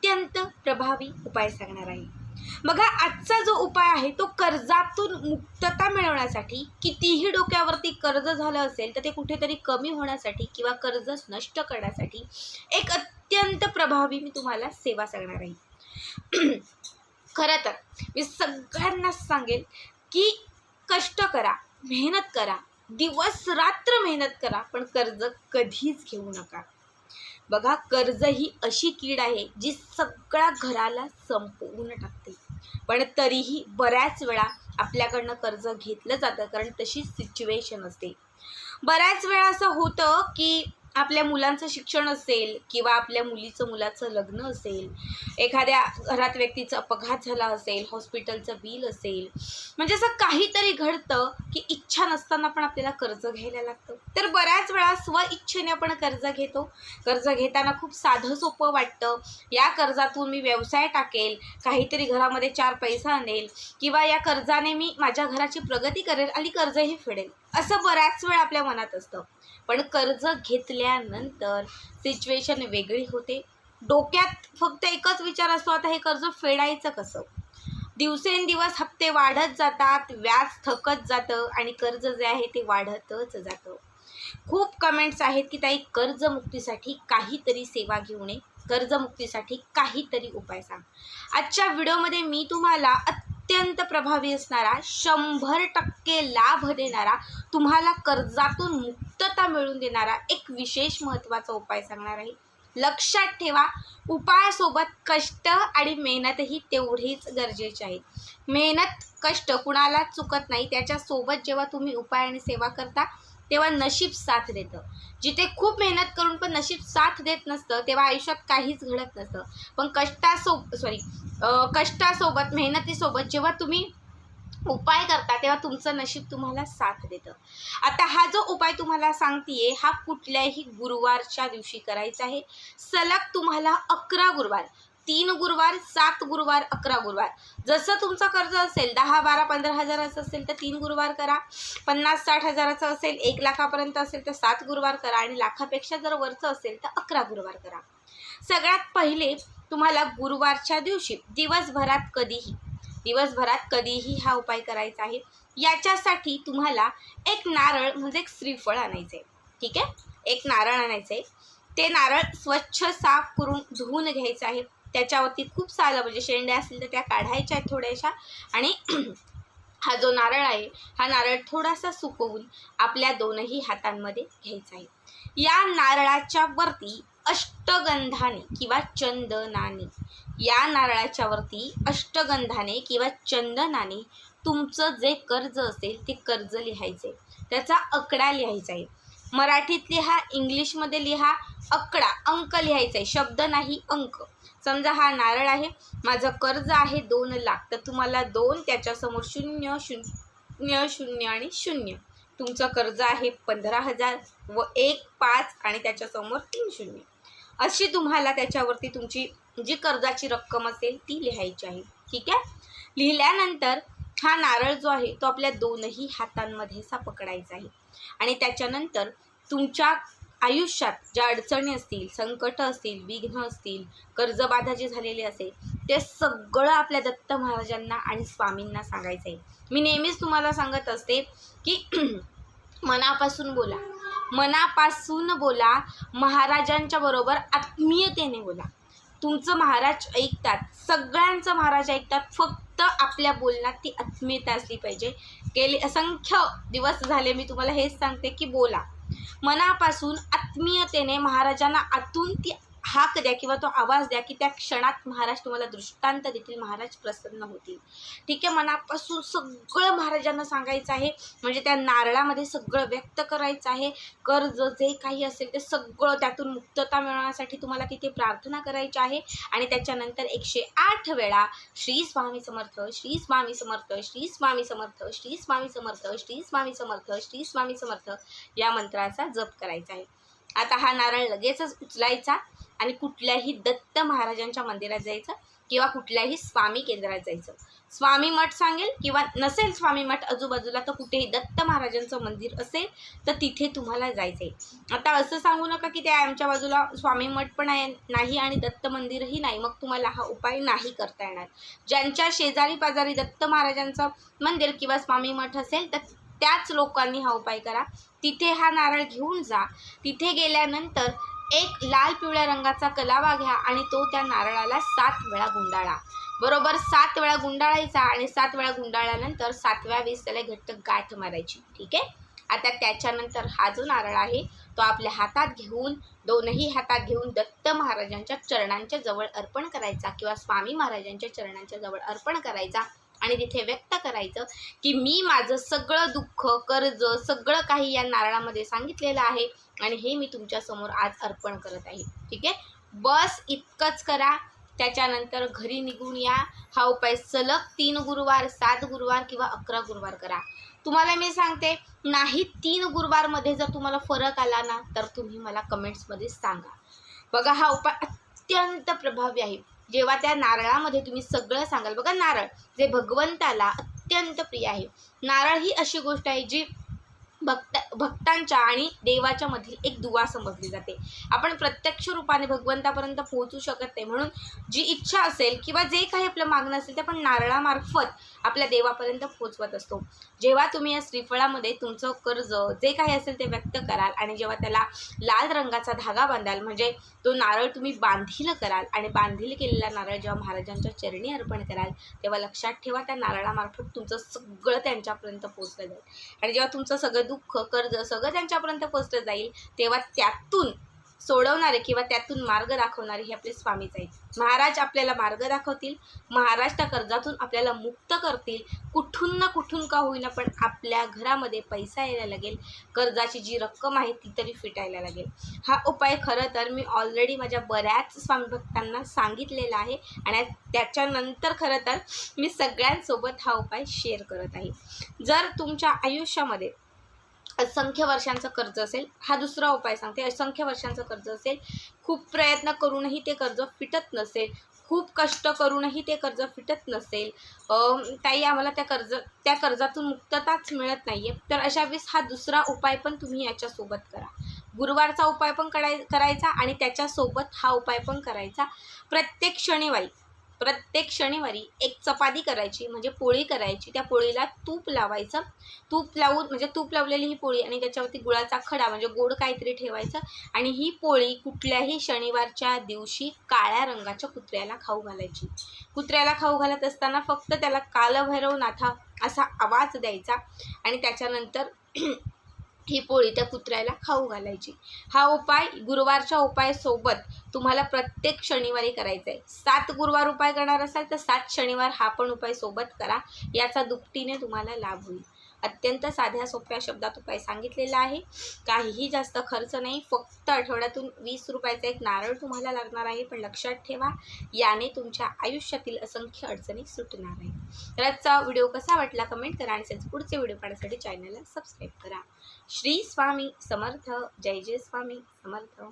अत्यंत प्रभावी उपाय सांगणार आहे. बघा आजचा जो उपाय आहे तो कर्जातून मुक्तता मिळवण्यासाठी कितीही डोक्यावरती कर्ज झालं असेल तर ते कुठेतरी कमी होण्यासाठी किंवा कर्ज नष्ट करण्यासाठी एक अत्यंत प्रभावी मी तुम्हाला सेवा सांगणार आहे. खरं तर मी सगळ्यांनाच सांगेल की कष्ट करा मेहनत करा दिवस रात्र मेहनत करा पण कर्ज कधीच घेऊ नका. बघा कर्ज ही अशी कीड आहे जी सगळ्या घराला संपवून टाकते. पण तरीही बऱ्याच वेळा आपल्याकडनं कर्ज घेतलं जातं कारण तशी सिच्युएशन असते. बऱ्याच वेळा असं होतं की आपल्या मुलांचं शिक्षण असेल किंवा आपल्या मुलीचं मुलाचं लग्न असेल एखाद्या घरात व्यक्तीचा अपघात झाला असेल हॉस्पिटलचं बिल असेल म्हणजे असं काहीतरी घडतं की इच्छा नसताना पण आपल्याला कर्ज घ्यायला लागतं. तर बऱ्याच वेळा स्वइच्छेने आपण कर्ज घेतो. कर्ज घेताना खूप साधं सोपं वाटतं. या कर्जातून मी व्यवसाय टाकेल काहीतरी घरामध्ये चार पैसा आणेल किंवा या कर्जाने मी माझ्या घराची प्रगती करेल आणि कर्जही फेडेल. असं बऱ्याच वेळ आपल्या मनात असतं. पण कर्ज घेतल्यानंतर सिच्युएशन वेगळी होते. डोक्यात फक्त एकच विचार असतो आता हे कर्ज फेडायचं कसं? दिवसेंदिवस हप्ते वाढत जातात व्याज थकत जातं आणि कर्ज जे आहे ते वाढतच जातं. खूप कमेंट्स आहेत की ताई कर्जमुक्तीसाठी काहीतरी सेवा घेऊ नये. कर्जमुक्तीसाठी काहीतरी उपाय सांग. आजच्या व्हिडिओमध्ये मी तुम्हाला अत्यंत प्रभावी असणारा शंभर टक्के लाभ देणारा तुम्हाला कर्जातून मुक्तता मिळवून देणारा एक विशेष महत्त्वाचा उपाय सांगणार आहे. लक्षात ठेवा उपायासोबत कष्ट आणि मेहनतही तेवढीच गरजेची आहे. मेहनत कष्ट कुणाला चुकत नाही त्याच्यासोबत जेव्हा तुम्ही उपाय आणि सेवा करता तेव्हा नशीब साथ देतं. जिथे खूप मेहनत करून पण नशीब साथ देत नसतं तेव्हा आयुष्यात काहीच घडत नसतं. पण कष्टासो सॉरी कष्टासोबत मेहनतीसोबत जेव्हा तुम्ही उपाय करता तेव्हा तुमचं नशीब तुम्हाला साथ देतं. आता हा जो उपाय तुम्हाला सांगतेय हा कुठल्याही गुरुवारच्या दिवशी करायचा आहे. सलग तुम्हाला अकरा गुरुवार तीन गुरुवार सात गुरुवार अकरा गुरुवार. जसं तुमचं कर्ज असेल दहा बारा पंधरा हजाराचं असेल तर तीन गुरुवार करा. पन्नास साठ हजाराचं असेल एक लाखापर्यंत असेल तर सात गुरुवार करा. आणि लाखापेक्षा जर वरचं असेल तर अकरा गुरुवार करा. सगळ्यात पहिले तुम्हाला गुरुवारच्या दिवशी दिवसभरात कधीही दिवसभरात कधीही हा उपाय करायचा आहे. याच्यासाठी तुम्हाला एक नारळ म्हणजे एक श्रीफळ आणायचं आहे. ठीक आहे? एक नारळ आणायचं आहे. ते नारळ स्वच्छ साफ करून धुवून घ्यायचं आहे. त्याच्यावरती खूप सारं म्हणजे शेंड्या असतील तर त्या काढायच्या आहेत थोड्याशा. आणि हा जो नारळ आहे हा नारळ थोडासा सुकवून आपल्या दोनही हातांमध्ये घ्यायचा आहे. या नारळाच्या वरती अष्टगंधाने किंवा चंदनाने या नारळाच्या वरती अष्टगंधाने किंवा चंदनाने तुमचं जे कर्ज असेल ते कर्ज लिहायचे त्याचा आकडा लिहायचा आहे. मराठीत लिहा इंग्लिशमध्ये लिहा आकडा अंक लिहायचा आहे. शब्द नाही अंक. समजा हा नारळ आहे माझं कर्ज आहे दोन लाख तर तुम्हाला दोन त्याच्यासमोर शून्य शून्य शून्य आणि शून्य. तुमचं कर्ज आहे पंधरा हजार व एक पाच आणि त्याच्यासमोर तीन शून्य. अशी तुम्हाला त्याच्यावरती तुमची जी कर्जाची रक्कम असेल ती लिहायची आहे. ठीक आहे? लिहिल्यानंतर हा नारळ जो आहे तो आपल्या दोनही हातांमध्ये असा पकडायचा आहे. आणि त्याच्यानंतर तुमच्या आयुष्यात ज्या अडचणी असतील संकट असतील विघ्न असतील कर्जबाधा जे झालेली असेल ते सगळं आपल्या दत्त महाराजांना आणि स्वामींना सांगायचं आहे मी नेहमीच तुम्हाला सांगत असते की मनापासून बोला. मनापासून बोला महाराजांच्या बरोबर आत्मीयतेने बोला. तुमचं महाराज ऐकतात सगळ्यांचं महाराज ऐकतात फक्त आपल्या बोलण्यात ती आत्मीयता असली पाहिजे. गेले असंख्य दिवस झाले मी तुम्हाला हेच सांगते की बोला. मनापासून आत्मीयतेने महाराजांना आतून ती हाक द्या किंवा तो आवाज द्या की त्या क्षणात महाराज तुम्हाला दृष्टांत देतील महाराज प्रसन्न होतील. ठीक आहे मनापासून सगळं महाराजांना सांगायचं आहे. म्हणजे त्या नारळामध्ये सगळं व्यक्त करायचं आहे. कर्ज जे काही असेल ते सगळं त्यातून मुक्तता मिळवण्यासाठी तुम्हाला तिथे प्रार्थना करायची आहे. आणि त्याच्यानंतर एकशे आठ वेळा श्री स्वामी समर्थ श्री स्वामी समर्थ श्री स्वामी समर्थ श्री स्वामी समर्थ श्री स्वामी समर्थ श्री स्वामी समर्थ या मंत्राचा जप करायचा आहे. आता हा नारळ लगेचच उचलायचा आणि कुठल्याही दत्त महाराजांच्या मंदिरात जायचं किंवा कुठल्याही स्वामी केंद्रात जायचं. स्वामी मठ सांगेल किंवा नसेल स्वामी मठ आजूबाजूला तर कुठेही दत्त महाराजांचं मंदिर असेल तर तिथे तुम्हाला जायचं आहे आता असं सांगू नका की ते आमच्या बाजूला स्वामी मठ पण आहे नाही आणि दत्त मंदिरही नाही. मग तुम्हाला हा उपाय नाही करता येणार. ज्यांच्या शेजारी पाजारी दत्त महाराजांचं मंदिर किंवा स्वामी मठ असेल तर त्याच लोकांनी हा उपाय करा. तिथे हा नारळ घेऊन जा. तिथे गेल्यानंतर एक लाल पिवळ्या रंगाचा कलावा घ्या आणि तो त्या नारळाला सात वेळा गुंडाळा. बरोबर सात वेळा गुंडाळायचा आणि सात वेळा गुंडाळल्यानंतर सातव्या वेळेस त्याला घट्ट गाठ मारायची. ठीक आहे? आता त्याच्यानंतर हा जो नारळ आहे तो आपल्या हातात घेऊन दोनही हातात घेऊन दत्त महाराजांच्या चरणांच्या जवळ अर्पण करायचा किंवा स्वामी महाराजांच्या चरणांच्या जवळ अर्पण करायचा. आणि तिथे व्यक्त करायचं की मी माझं सगळं दुःख कर्ज सगळं काही या नारळामध्ये सांगितलेलं आहे आणि हे मी तुमच्यासमोर आज अर्पण करत आहे. ठीक आहे? बस इतकंच करा. त्याच्यानंतर घरी निघून या. हा उपाय सलग तीन गुरुवार सात गुरुवार किंवा अकरा गुरुवार करा. तुम्हाला मी सांगते नाही तीन गुरुवारमध्ये जर तुम्हाला फरक आला ना तर तुम्ही मला कमेंट्समध्ये सांगा. बघा हा उपाय अत्यंत प्रभावी आहे. जेव्हा त्या नारळामध्ये तुम्ही सगळं सांगाल. बघा नारळ जे भगवंताला अत्यंत प्रिय आहे. नारळ ही अशी गोष्ट आहे जी भक्त भक्तांच्या आणि देवाच्या मधील एक दुवा समजली जाते. आपण प्रत्यक्ष रूपाने भगवंतापर्यंत पोहोचू शकत नाही. म्हणून जी इच्छा असेल किंवा जे काही आपलं मागणं असेल ते आपण नारळामार्फत आपल्या देवापर्यंत पोहोचवत असतो. जेव्हा तुम्ही या श्रीफळामध्ये तुमचं कर्ज जे काही असेल ते व्यक्त कराल आणि जेव्हा त्याला लाल रंगाचा धागा बांधाल म्हणजे तो नारळ तुम्ही बांधील कराल आणि बांधील केलेला नारळ जेव्हा महाराजांच्या चरणी अर्पण कराल तेव्हा लक्षात ठेवा त्या नारळामार्फत तुमचं सगळं त्यांच्यापर्यंत पोहोचलं जाईल. आणि जेव्हा तुमचं सगळं दुःख कर्ज सगळं त्यांच्यापर्यंत पोचलं जाईल तेव्हा त्यातून सोडवणारे किंवा त्यातून मार्ग दाखवणारे हे आपले स्वामीच आहेत. महाराज आपल्याला मार्ग दाखवतील महाराज त्या कर्जातून आपल्याला मुक्त करतील. कुठून ना कुठून का होईना पण आपल्या घरामध्ये पैसा यायला लागेल कर्जाची जी रक्कम आहे ती तरी फिटायला लागेल. हा उपाय खरं तर मी ऑलरेडी माझ्या बऱ्याच स्वामी भक्तांना सांगितलेला आहे आणि त्याच्यानंतर खरं तर मी सगळ्यांसोबत हा उपाय शेअर करत आहे. जर तुमच्या आयुष्यामध्ये असंख्य वर्षांचं कर्ज असेल. हा दुसरा उपाय सांगते. असंख्य वर्षांचं कर्ज असेल. खूप प्रयत्न करूनही ते कर्ज फिटत नसेल. खूप कष्ट करूनही ते कर्ज फिटत नसेल. ताई आम्हाला त्या कर्ज त्या कर्जातून मुक्तताच मिळत नाही आहे तर अशा वेळेस हा दुसरा उपाय पण तुम्ही याच्यासोबत करा. गुरुवारचा उपाय पण कराय करायचा आणि त्याच्यासोबत हा उपाय पण करायचा. प्रत्येक शनिवारी प्रत्येक शनिवारी एक चपाती करायची म्हणजे पोळी करायची. त्या पोळीला तूप लावायचं. तूप लावून म्हणजे तूप लावलेली ही पोळी आणि त्याच्यावरती गुळाचा खडा म्हणजे गोड काहीतरी ठेवायचं. आणि ही पोळी कुठल्याही शनिवारच्या दिवशी काळ्या रंगाच्या कुत्र्याला खाऊ घालायची. कुत्र्याला खाऊ घालत असताना फक्त त्याला कालभैरव नाथा असा आवाज द्यायचा. आणि त्याच्यानंतर ही पोळी त्या कुत्र्याला खाऊ घालायची. हा उपाय गुरुवारच्या उपायासोबत तुम्हाला प्रत्येक शनिवारी करायचा आहे सात गुरुवार उपाय करणार असाल तर सात शनिवार हा पण उपाय सोबत करा. याचा दुपटीने तुम्हाला लाभ होईल. अत्यंत साध्या सोप्या शब्दात उपाय सांगितलेला आहे. काहीही जास्त खर्च नाही. फक्त आठवड्यातून वीस रुपयाचा एक नारळ तुम्हाला लागणार आहे. पण लक्षात ठेवा याने तुमच्या आयुष्यातील असंख्य अडचणी सुटणार आहे तर आजचा व्हिडिओ कसा वाटला कमेंट करा आणि त्याचे पुढचे व्हिडिओ पाहण्यासाठी चॅनलला सबस्क्राईब करा. श्री स्वामी समर्थ. जय जय स्वामी समर्थ.